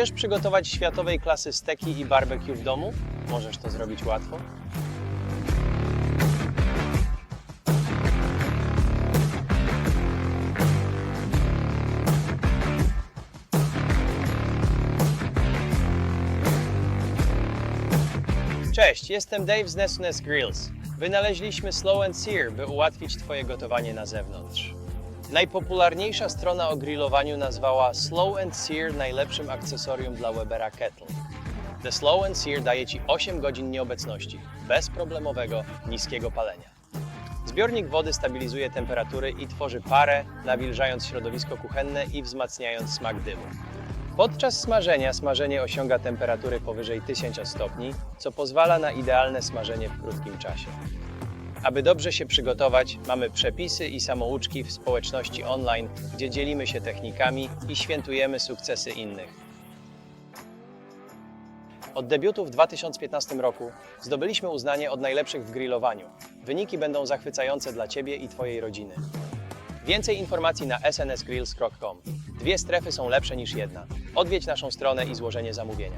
Chcesz przygotować światowej klasy steki i barbecue w domu? Możesz to zrobić łatwo. Cześć, jestem Dave z Nesnes Grills. Wynaleźliśmy Slow and Sear, by ułatwić Twoje gotowanie na zewnątrz. Najpopularniejsza strona o grillowaniu nazwała Slow and Sear najlepszym akcesorium dla Webera Kettle. The Slow and Sear daje Ci 8 godzin nieobecności, bezproblemowego, niskiego palenia. Zbiornik wody stabilizuje temperatury i tworzy parę, nawilżając środowisko kuchenne i wzmacniając smak dymu. Podczas smażenia smażenie osiąga temperatury powyżej 1000 stopni, co pozwala na idealne smażenie w krótkim czasie. Aby dobrze się przygotować, mamy przepisy i samouczki w społeczności online, gdzie dzielimy się technikami i świętujemy sukcesy innych. Od debiutu w 2015 roku zdobyliśmy uznanie od najlepszych w grillowaniu. Wyniki będą zachwycające dla Ciebie i Twojej rodziny. Więcej informacji na snsgrills.com. Dwie strefy są lepsze niż jedna. Odwiedź naszą stronę i złożenie zamówienia.